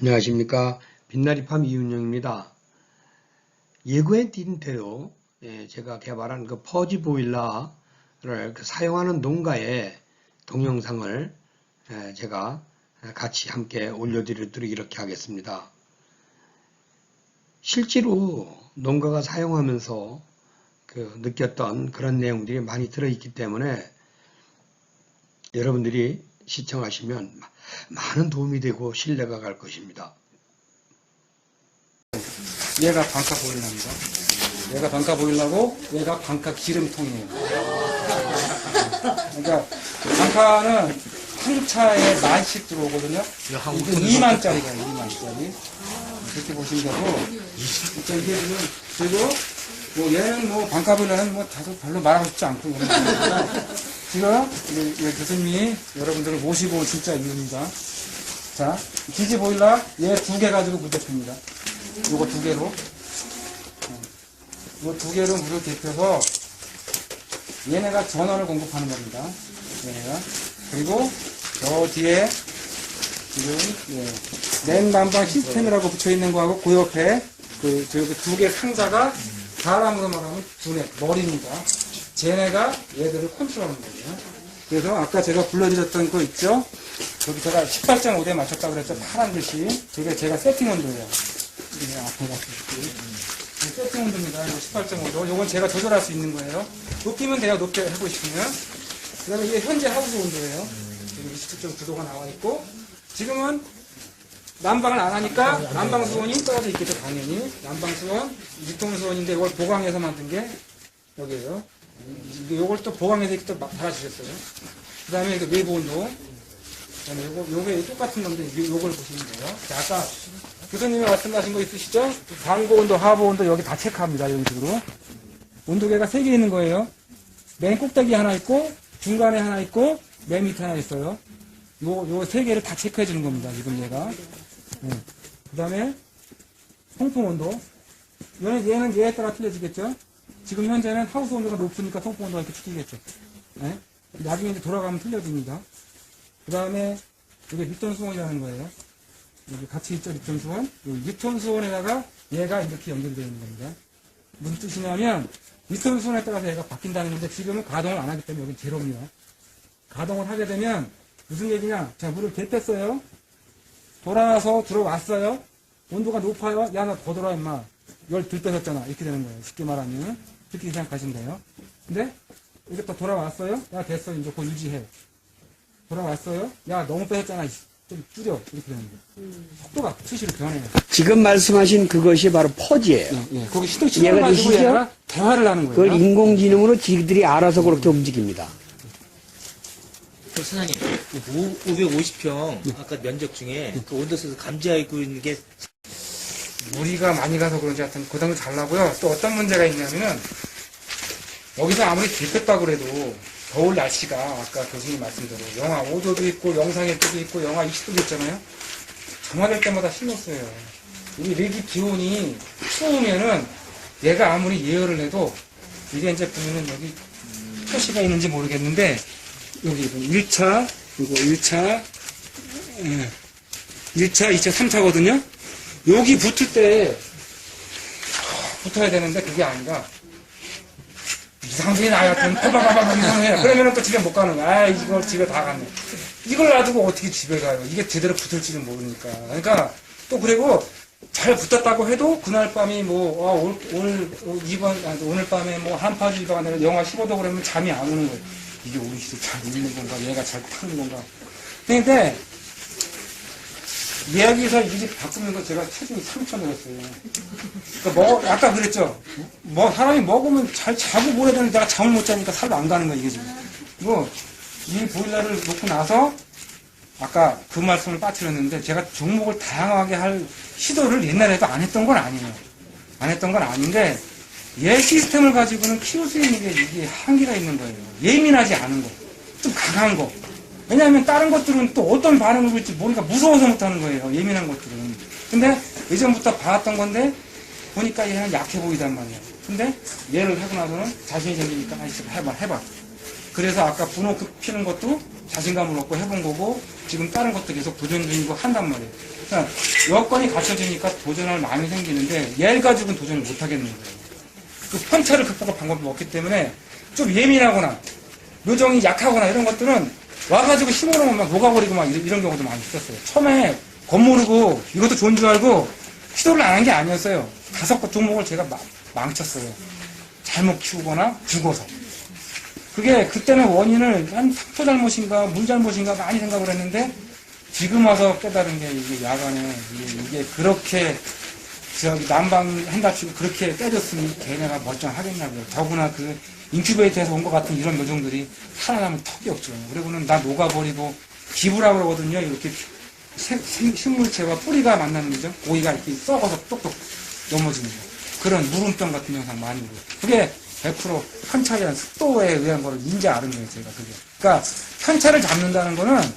안녕하십니까. 빛나리 팜 이윤영입니다. 예고해 드린 대로 예, 제가 개발한 그 퍼지 보일러를 그 사용하는 농가의 동영상을 예, 제가 같이 함께 올려드리도록 이렇게 하겠습니다. 실제로 농가가 사용하면서 그 느꼈던 그런 내용들이 많이 들어있기 때문에 여러분들이 시청하시면 마- 많은 도움이 되고 신뢰가 갈 것입니다. 얘가 방카 보일러입니다. 얘가 방카 보일러고 얘가 방카 기름통이에요. 그러니까 방카는 한 차에 만씩 들어오거든요. 이게 2만짜리가 2만짜리. 그렇게 보시면 되고 그러니까 이게 지금 그리고 뭐 얘는 뭐 방카 보일러는 뭐 다소 별로 말하고 싶지 않고 우 리 우리 교수님이 여러분들을 모시고 온 진짜 이유입니다. 자, 기지 보일러 얘 두 개 가지고 무대표입니다. 요거 두 개로 이두 개로 물을 데펴서 얘네가 전원을 공급하는 겁니다. 얘네가 그리고 저 뒤에 지금 예, 냉난방 시스템이라고 붙여 있는 거하고 그 옆에 그 저기 두 개 상자가 사람으로 말하면 두뇌 머리입니다. 쟤네가 얘들을 컨트롤하는 거예요. 그래서 아까 제가 불러드렸던 거 있죠? 저기 제가 18.5대 맞췄다고 그랬죠? 파란 글씨. 저게 제가 세팅 온도예요. 이게 앞에 같은 세팅 온도입니다. 이거 18.5도. 요건 제가 조절할 수 있는 거예요. 높이면 돼요. 높게 해보시면. 그 다음에 이게 현재 하우스 온도예요. 지금 27.9도가 나와 있고, 지금은 난방을 안 하니까 난방 수온이 떨어져 있겠죠, 당연히. 난방 수온, 유통 수온인데 이걸 보강해서 만든 게 여기에요. 요걸 또 보강해서 이렇게 또막 달아주셨어요. 그 다음에 이거 내부 온도. 그다음에 요거, 요게 똑같은 건데, 요- 요걸 보시면 돼요. 자, 아까 교수님이 말씀하신 거 있으시죠? 방고 온도, 하부 온도 여기 다 체크합니다. 이런 식으로. 온도계가 세 개 있는 거예요. 맨 꼭대기 하나 있고, 중간에 하나 있고, 맨 밑에 하나 있어요. 요, 요 세 개를 다 체크해 주는 겁니다. 지금 얘가. 그 다음에, 통풍 온도. 얘는, 얘는 얘에 따라 틀려지겠죠? 지금 현재는 하우스 온도가 높으니까 통풍 온도가 이렇게 틀리겠죠. 네? 나중에 이제 돌아가면 틀려집니다. 그 다음에, 이게 밑돈 수온이라는 거예요. 여기 같이 있죠, 리턴 수원. 이 리턴 수원에다가 얘가 이렇게 연결되어 있는 겁니다. 무슨 뜻이냐면, 리턴 수원에 따라서 얘가 바뀐다는 건데, 지금은 가동을 안 하기 때문에 여기 제로입니다. 가동을 하게 되면, 무슨 얘기냐? 자, 물을 대뺐어요. 돌아와서 들어왔어요. 온도가 높아요. 야, 나 더 돌아, 임마. 열들 뺏었잖아. 이렇게 되는 거예요. 쉽게 말하면. 그렇게 생각하시면 돼요. 근데, 이게 또 돌아왔어요. 야, 됐어. 이제 그거 유지해. 돌아왔어요. 야, 너무. 이씨. 좀 줄여. 이렇게 되는 거예요. 속도가 수시로 변해요. 지금 말씀하신 그것이 바로 퍼지예요. 예, 예. 거기 시도 얘가 시도를 가지고? 얘가 대화를 하는 그걸 거예요. 인공지능으로 지들이 알아서 그렇게 움직입니다. 그 사장님, 550평 아까 면적 중에 그 온도수에서 감지하고 있는 게 무리가 많이 가서 그런지 하여튼 고당도 잘 나고요. 또 어떤 문제가 있냐면은 여기서 아무리 들켰다고 그래도 겨울 날씨가 아까 교수님 말씀대로 영하 5도도 있고 영상의 때도 있고 영하 20도도 있잖아요. 정화될 때마다 써요. 이 일기 기온이 추우면은 얘가 아무리 예열을 해도 이게 이제 보면은 여기 표시가 있는지 모르겠는데 여기 1차 그리고 1차 1차, 2차, 3차거든요. 여기 붙을 때 붙어야 되는데 그게 아니라 이상한 소리 나요. 빠바바바 이상해. 그러면은 또 집에 못 가는 거야. 아, 이거 집에 다 갔네. 이걸 놔두고 어떻게 집에 가요? 이게 제대로 붙을지는 모르니까. 그러니까 또 그리고 잘 붙었다고 해도 그날 밤이 뭐 아, 올, 오늘 오- 이번 아니, 오늘 밤에 뭐 한파주 이방 아니라 영하 15도 그러면 잠이 안 오는 거예요. 이게 우리 집에 잘 있는 건가? 얘가 잘 타는 건가? 근데 이야기에서 이집 바꾸면서 제가 체중이 3천 늘었어요. 그러니까 뭐, 아까 그랬죠? 뭐, 사람이 먹으면 잘 자고 모래야 되는데 내가 잠을 못 자니까 살도 안 가는 거야, 이게 지금. 그리고 이 보일러를 놓고 나서 아까 그 말씀을 빠뜨렸는데 제가 종목을 다양하게 할 시도를 옛날에도 안 했던 건 아니에요. 안 했던 건 아닌데 얘 시스템을 가지고는 키울 수 있는 게 이게 한계가 있는 거예요. 예민하지 않은 거. 좀 강한 거. 왜냐하면 다른 것들은 또 어떤 반응을 보일지 모르니까 무서워서 못하는 거예요. 예민한 것들은. 근데 예전부터 봐왔던 건데 보니까 얘는 약해 보이단 말이에요. 근데 얘를 하고 나서는 자신이 생기니까 아이 해봐 해봐. 그래서 아까 분호 피는 것도 자신감을 얻고 해본 거고 지금 다른 것도 계속 도전 중이고 한단 말이에요. 그러니까 여건이 갖춰지니까 도전할 마음이 생기는데 얘 가지고는 도전을 못 하겠는 거예요. 그 편차를 극복할 방법이 없기 때문에 좀 예민하거나 묘정이 약하거나 이런 것들은 와가지고 힘으로만 막 녹아버리고 막 이런, 이런 경우도 많이 있었어요. 처음에 겁모르고 이것도 좋은 줄 알고 시도를 안 한 게 아니었어요. 다섯 개 종목을 제가 마- 망쳤어요. 잘못 키우거나 죽어서. 그게 그때는 원인을 한 탁토 잘못인가 물 잘못인가 많이 생각을 했는데 지금 와서 깨달은 게 이게 야간에 이게, 이게 그렇게 저기 난방 한답시고 그렇게 때렸으니 걔네가 멀쩡하겠냐고요. 더구나 그 인큐베이터에서 온 것 같은 이런 묘종들이 살아남을 턱이 없죠. 그리고는 나 녹아버리고 기부라고 그러거든요. 이렇게 생- 생- 식물체와 뿌리가 만나는 거죠. 고기가 이렇게 썩어서 똑똑 넘어지는 거. 그런 물음병 같은 현상 많이 보고. 그게 100% 편차에 의한 습도에 의한 거를 인지 아는 거예요, 제가 그게. 그러니까 편차를 잡는다는 거는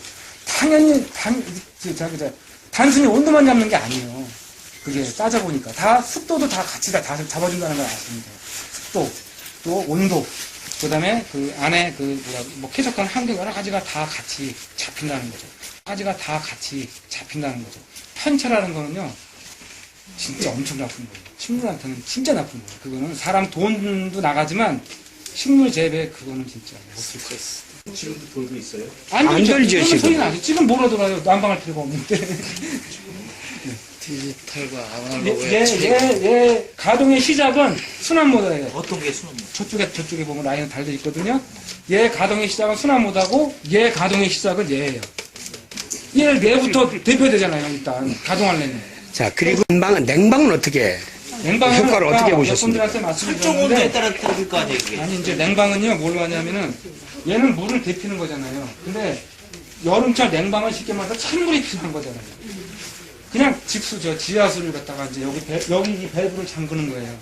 당연히 단, 저, 저, 저, 단순히 온도만 잡는 게 아니에요. 그게 따져보니까. 다 습도도 다 같이 다, 다 잡아준다는 걸 아시면 돼요. 습도, 또 온도, 그 다음에 그 안에 그 뭐야, 뭐 쾌적한 환경 여러 가지가 다 같이 잡힌다는 거죠. 가지가 다 같이 잡힌다는 거죠. 편차라는 거는요, 진짜 엄청 나쁜 거예요. 식물한테는 진짜 나쁜 거예요. 그거는 사람 돈도 나가지만 식물 재배 그거는 진짜 못쓸 거예요. 지금도 돌고 있어요? 안, 안 들죠. 들죠, 지금. 소리 나죠. 지금 뭐라 돌아요. 난방할 필요가 없는데. 디지털과 얘, 얘, 얘, 얘 가동의 시작은 순환 모드예요. 어떤 게 수능? 저쪽에 저쪽에 보면 라인은 달려 있거든요. 얘 가동의 시작은 순환 모드하고 얘 가동의 시작은 얘예요. 얘 내부터 대표되잖아요. 일단 가동하려면. 자, 그리고 냉방은, 냉방은 어떻게 해? 냉방은 효과를 아까 어떻게 보셨습니까? 여러분들한테 설정 온도에 말씀드렸는데 따라 틀릴 거 아니에요, 그게? 아니 이제 냉방은요 뭘로 하냐면은 얘는 물을 데피는 거잖아요. 근데 여름철 냉방은 쉽게 말해서 찬물이 필요한 거잖아요. 그냥 직수죠. 지하수를 갖다가 이제 여기 배- 여기 이 밸브를 잠그는 거예요.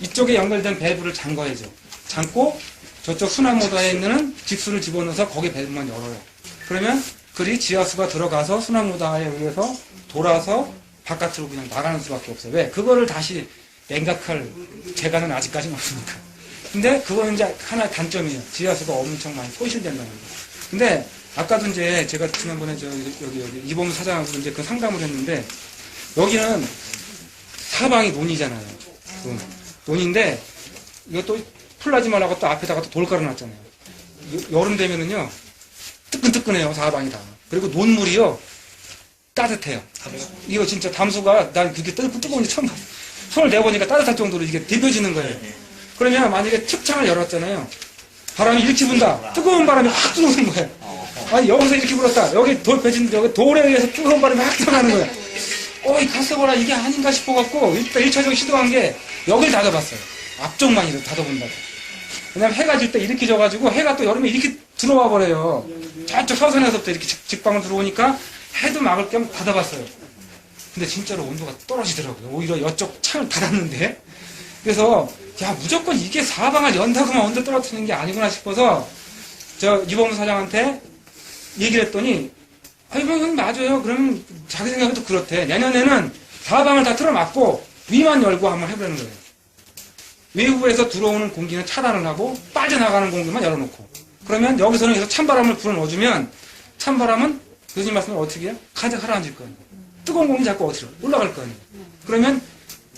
이쪽에 연결된 밸브를 잠궈야죠. 잠고 저쪽 모드에 있는 직수를 집어넣어서 거기 밸브만 열어요. 그러면 그리 지하수가 들어가서 모드에 의해서 돌아서 바깥으로 그냥 나가는 수밖에 없어요. 왜? 그거를 다시 냉각할 재간은 아직까지는 없으니까. 근데 그거는 이제 하나의 단점이에요. 지하수가 엄청 많이 소실된다는 거. 근데 아까도 이제 제가 지난번에 저 여기 여기 이범 사장하고 이제 그 상담을 했는데 여기는 사방이 논이잖아요. 논. 논인데 이것도 풀라지 말라고 또 앞에다가 또 돌 깔아놨잖아요. 여- 여름 되면은요 뜨끈뜨끈해요 사방이 다. 그리고 논물이요 따뜻해요. 이거 진짜 담수가 난 그게 뜨, 뜨거운지 처음 봤어. 손을 대보니까 따뜻할 정도로 이게 데펴지는 거예요. 그러면 만약에 측창을 열었잖아요. 바람이 이렇게 분다. 뜨거운 바람이 확 들어오는 거예요. 아니 여기서 이렇게 불었다. 여기 돌 배진 여기 돌에 의해서 뜨거운 바람이 확 들어가는 거예요. 어이 가스보라 이게 아닌가 싶어갖고 일단 1차적으로 시도한 게 여기를 닫아봤어요. 앞쪽만 이렇게 닫아본다고. 왜냐면 해가 질 때 이렇게 져가지고 해가 또 여름에 이렇게 들어와 버려요. 저쪽 서선에서부터 이렇게 직- 직방으로 들어오니까 해도 막을 겸 닫아봤어요. 근데 진짜로 온도가 떨어지더라고요. 오히려 이쪽 창을 닫았는데. 그래서 야 무조건 이게 사방을 연다고만 온도 떨어뜨리는 게 아니구나 싶어서 저 이범수 사장한테 얘기를 했더니 아이 형 맞아요. 그러면 자기 생각에도 그렇대. 내년에는 사방을 다 틀어막고 위만 열고 한번 해보려는 거예요. 외부에서 들어오는 공기는 차단을 하고 빠져나가는 공기만 열어놓고 그러면 여기서는 계속 찬바람을 불어넣어주면 찬바람은 교수님 말씀을 어떻게 해요? 가장 가라앉을 거 아니에요. 뜨거운 공기 자꾸 어디로 올라갈 거 아니에요. 그러면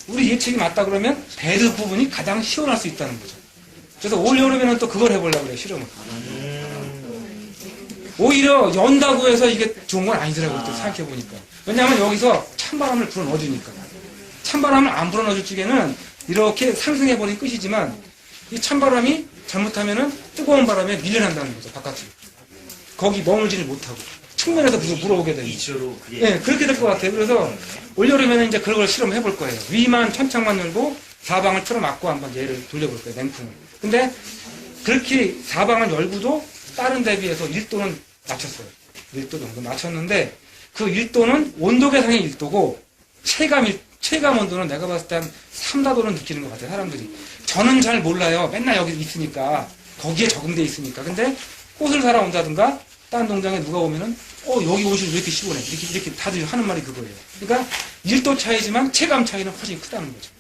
우리 예측이 맞다 그러면 배드 부분이 가장 시원할 수 있다는 거죠. 그래서 올 여름에는 또 그걸 해보려고 그래요, 실험을. 오히려 연다고 해서 이게 좋은 건 아니더라고요, 또 생각해보니까. 왜냐하면 여기서 찬바람을 불어넣어주니까. 찬바람을 안 불어넣어줄 적에는 이렇게 상승해버린 끝이지만 이 찬바람이 잘못하면은 뜨거운 바람에 밀려난다는 거죠, 바깥으로. 거기 머물지를 못하고. 측면에서 물- 물어오게 되는. 이치로 예, 그렇게 될 것 같아요. 그래서 올여름에는 이제 그걸 실험해 볼 거예요. 위만 천창만 열고 사방을 틀어막고 한번 얘를 돌려볼 거예요. 냉풍을. 근데 그렇게 사방을 열고도 다른 데 비해서 1도는 낮췄어요. 1도 정도 낮췄는데 그 1도는 온도 계상의 1도고 체감, 일- 체감 온도는 내가 봤을 때 한 3, 4도는 느끼는 것 같아요. 사람들이. 저는 잘 몰라요. 맨날 여기 있으니까. 거기에 적응돼 있으니까. 근데 꽃을 사러 온다든가 다른 동장에 누가 오면은 어 여기 옷이 왜 이렇게 시원해 이렇게 이렇게 다들 하는 말이 그거예요. 그러니까 1도 차이지만 체감 차이는 훨씬 크다는 거죠.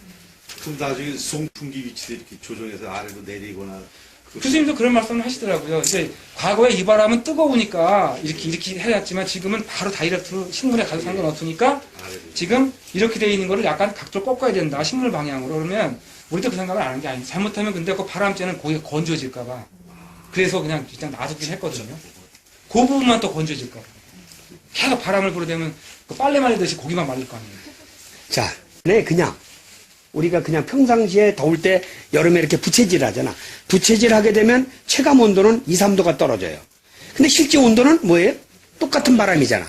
그럼 나중에 송풍기 위치도 이렇게 조정해서 아래로 내리거나 교수님도 그런 말씀을 하시더라고요. 이제 과거에 이 바람은 뜨거우니까 이렇게 이렇게 해놨지만 지금은 바로 다이렉트로 식물에 가서 상관없으니까 지금 이렇게 돼 있는 거를 약간 각도를 꺾어야 된다. 식물 방향으로 그러면 우리도 그 생각을 안 하는 게 아니에요. 잘못하면 근데 그 바람쬐는 고기가 건조해질까 봐. 그래서 그냥 그냥 놔두긴 했거든요. 그 부분만 또 건조해질까 봐. 계속 바람을 불어대면 그 빨래 말리듯이 고기만 말릴 거 아니에요. 자, 네, 그냥 우리가 그냥 평상시에 더울 때 여름에 이렇게 부채질 하잖아. 부채질 하게 되면 체감 온도는 2, 3도가 떨어져요. 근데 실제 온도는 뭐예요? 똑같은 바람이잖아.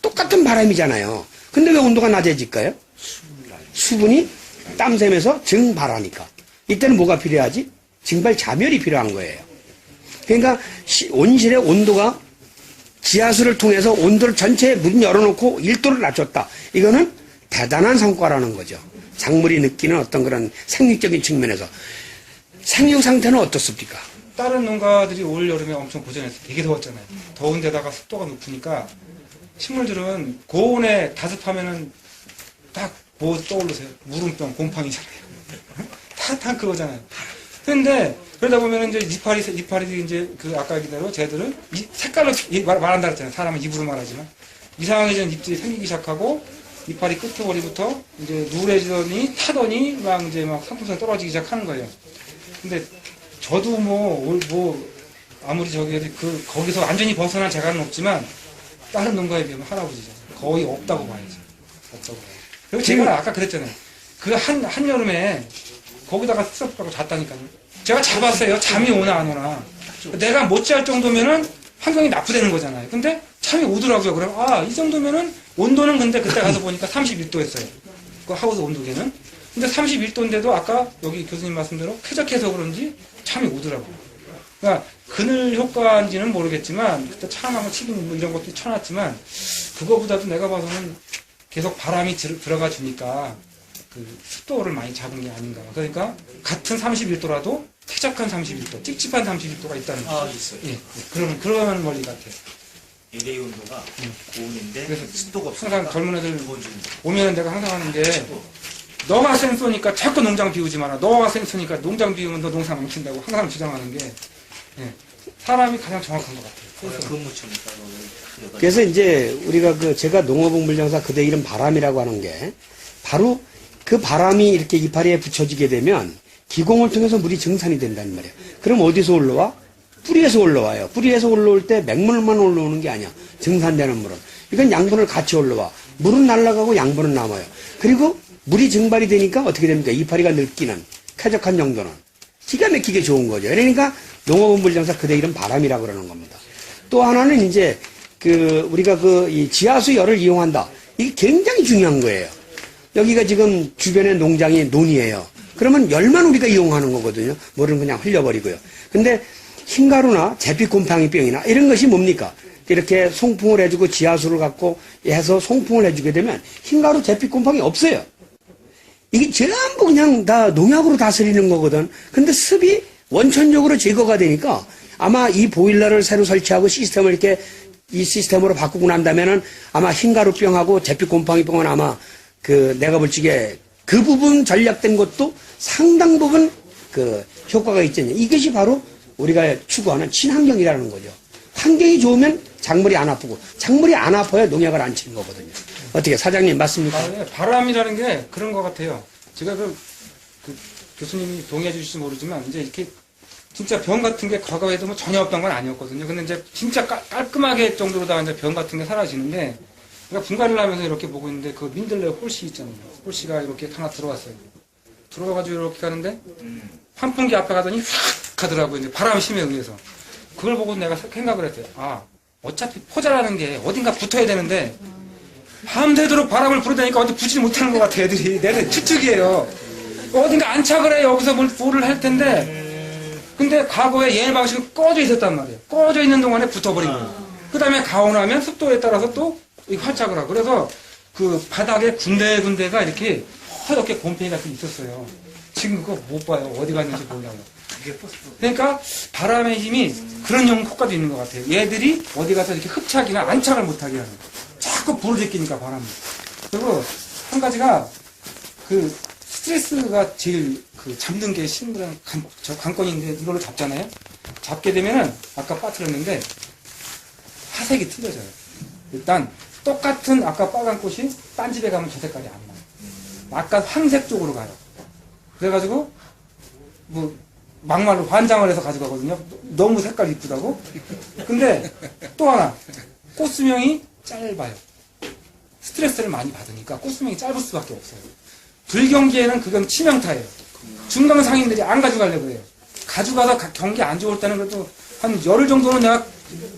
똑같은 바람이잖아요. 근데 왜 온도가 낮아질까요? 수분이 땀샘에서 증발하니까. 이때는 뭐가 필요하지? 증발 자멸이 필요한 거예요. 그러니까 시- 온실의 온도가 지하수를 통해서 온도를 전체 문 열어놓고 1도를 낮췄다. 이거는 대단한 성과라는 거죠. 작물이 느끼는 어떤 그런 생리적인 측면에서. 생육 상태는 어떻습니까? 다른 농가들이 올 여름에 엄청 고전했어요. 되게 더웠잖아요. 더운 데다가 습도가 높으니까 식물들은 고온에 다습하면은 딱 뭐 떠오르세요? 무름병, 곰팡이잖아요. 다, 다 그거잖아요. 근데 그러다 보면 이제 이파리, 이파리들이 이제 그 아까 얘기대로 쟤들은 이 색깔로 이- 말, 말한다 그랬잖아요. 사람은 입으로 말하지만. 이상해진 잎들이 생기기 시작하고 이파리 끝머리부터 이제 누래지더니 타더니 막 이제 막 상품성 떨어지기 시작하는 거예요. 근데 저도 뭐, 올- 뭐, 아무리 저기, 그, 거기서 완전히 벗어난 재간은 없지만, 다른 농가에 비하면 할아버지죠. 거의 없다고 봐야지. 없다고. 그리고 제가 아까 그랬잖아요. 그 한, 한여름에, 거기다가 받고 잤다니까요. 제가 잡았어요. 잠이 오나 안 오나. 내가 못 잘 정도면은 환경이 나쁘다는 거잖아요. 근데 잠이 오더라고요. 그럼, 아, 이 정도면은, 온도는 근데 그때 가서 보니까 31도였어요. 그 하우스 온도계는. 근데 31도인데도 아까 여기 교수님 말씀대로 쾌적해서 그런지 잠이 오더라고요. 그러니까 그늘 효과인지는 모르겠지만 그때 차음하고 치긴 뭐 이런 것도 쳐놨지만 그거보다도 내가 봐서는 계속 바람이 들, 들어가 주니까 그 습도를 많이 잡은 게 아닌가. 그러니까 같은 31도라도 쾌적한 31도, 찝찝한 31도가 있다는 거. 아, 있어요. 예, 예. 그러면 그런 원리 같아요. 일의 온도가 고온인데 그래서 습도가 항상 젊은 애들 오면은 내가 항상 하는 게 너가 센서니까 자꾸 농장 비우지 마라. 너가 센서니까 농장 비우면 너 농사 망친다고 항상 주장하는 게 예, 사람이 가장 정확한 것 같아요. 근무처니까 그래서 이제 우리가 그 제가 농업은 물정사 그대 이름 바람이라고 하는 게 바로 그 바람이 이렇게 이파리에 붙여지게 되면 기공을 통해서 물이 증산이 된다는 말이에요. 그럼 어디서 올라와? 뿌리에서 올라와요. 뿌리에서 올라올 때 맹물만 올라오는 게 아니야. 증산되는 물은. 이건 양분을 같이 올라와. 물은 날아가고 양분은 남아요. 그리고 물이 증발이 되니까 어떻게 됩니까? 이파리가 늙기는 쾌적한 정도는 기가 막히게 좋은 거죠. 그러니까 농업은 물정사 그대 이름 바람이라고 그러는 겁니다. 또 하나는 이제 그 우리가 그이 지하수 열을 이용한다. 이게 굉장히 중요한 거예요. 여기가 지금 주변에 농장이 논이에요. 그러면 열만 우리가 이용하는 거거든요. 물은 그냥 흘려버리고요. 근데 흰가루나 제피곰팡이병이나 이런 것이 뭡니까? 이렇게 송풍을 해주고 지하수를 갖고 해서 송풍을 해주게 되면 흰가루 제피곰팡이 없어요. 이게 전부 그냥 다 농약으로 다스리는 거거든. 근데 습이 원천적으로 제거가 되니까 아마 이 보일러를 새로 설치하고 시스템을 이렇게 이 시스템으로 바꾸고 난다면은 아마 흰가루병하고 제피곰팡이병은 아마 그 내가 볼 적에 그 부분 전략된 것도 상당 부분 그 효과가 있잖아요. 이것이 바로 우리가 추구하는 친환경이라는 거죠. 환경이 좋으면 작물이 안 아프고 작물이 안 아파야 농약을 안 치는 거거든요. 어떻게 사장님 맞습니까? 아, 예, 바람이라는 게 그런 것 같아요. 제가 그, 그 교수님이 동의해 주실지 모르지만 이제 이렇게 진짜 병 같은 게 과거에도 뭐 전혀 없던 건 아니었거든요. 근데 이제 진짜 깔, 깔끔하게 정도로다가 이제 병 같은 게 사라지는데 제가 분갈이를 하면서 이렇게 보고 있는데 그 민들레 홀씨 있잖아요. 홀씨가 이렇게 하나 들어왔어요. 들어와가지고 이렇게 가는데 환풍기 앞에 가더니 휙 가더라고요. 이제 바람 심에 의해서. 그걸 보고 내가 생각을 했어요. 아, 어차피 포자라는 게 어딘가 붙어야 되는데 밤새도록 바람을 불어대니까 어디 붙지 못하는 것 같아, 애들이. 내들 추측이에요. 어딘가 안착을 해, 여기서 뭘, 뭐를 할 텐데. 근데 과거에 얘네 방식은 꺼져 있었단 말이에요. 꺼져 있는 동안에 붙어버린 거예요. 그 다음에 가온하면 습도에 따라서 또이 활착을 하고. 그래서 그 바닥에 군데군데가 이렇게 허옇게 곰팡이 같은 게 있었어요. 지금 그거 못 봐요. 어디 갔는지 모르냐고. 그러니까 바람의 힘이 그런 용 효과도 있는 것 같아요. 얘들이 어디 가서 이렇게 흡착이나 안착을 못하게 하는. 자꾸 불을 제끼니까 바람이. 그리고 한 가지가 그 스트레스가 제일 그 잡는 게 신부랑 관, 저 관건인데 이걸로 잡잖아요. 잡게 되면은 아까 빠뜨렸는데 화색이 틀려져요. 일단 똑같은 아까 빨간 꽃이 딴 집에 가면 저 색깔이 안 나요. 아까 황색 쪽으로 가요. 그래가지고 뭐 막말로 환장을 해서 가져가거든요. 너무 색깔 이쁘다고. 근데 또 하나 꽃수명이 짧아요. 스트레스를 많이 받으니까 꽃수명이 짧을 수밖에 없어요. 불경기에는 그건 치명타예요. 중간 상인들이 안 가져가려고 해요. 가져가서 가- 경기 안 좋을 때는 그래도 한 열흘 정도는 내가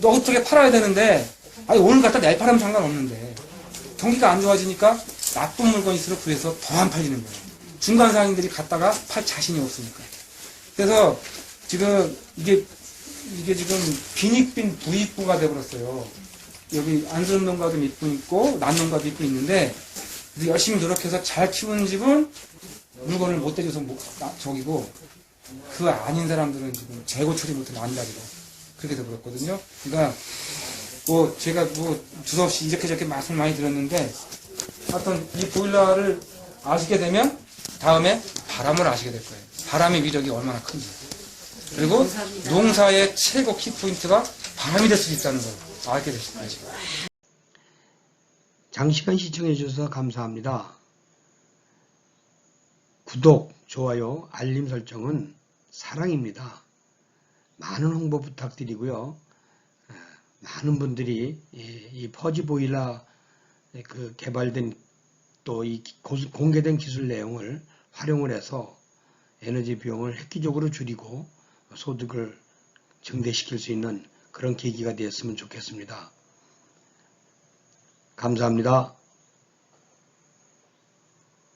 너 어떻게 팔아야 되는데 아니 오늘 갖다 내일 팔으면 상관없는데 경기가 안 좋아지니까 나쁜 물건이 있으면 그래서 더 안 팔리는 거예요. 중간 상인들이 갖다가 팔 자신이 없으니까. 그래서 지금 이게 이게 지금 빈익빈 부익부가 돼버렸어요. 여기 안수는 농가도 밑분 있고 난 농가도 밑분 있는데 열심히 노력해서 잘 키우는 집은 물건을 못 대줘서 못, 나- 저기고 그 아닌 사람들은 지금 재고 처리 못하면 안달이고 그렇게 돼버렸거든요. 그러니까 뭐 제가 뭐 두서없이 이렇게 저렇게 말씀을 많이 드렸는데 하여튼 이 보일러를 아시게 되면 다음에 바람을 아시게 될 거예요. 바람의 위력이 얼마나 큰지. 그리고 농사의 최고 키포인트가 바람이 될 수 있다는 걸 알게 거예요. 장시간 시청해 주셔서 감사합니다. 구독, 좋아요, 알림 설정은 사랑입니다. 많은 홍보 부탁드리고요. 어, 많은 분들이 이, 이 퍼지 보일러 그 개발된 또 이 공개된 기술 내용을 활용을 해서 에너지 비용을 획기적으로 줄이고 소득을 증대시킬 수 있는 그런 계기가 되었으면 좋겠습니다. 감사합니다.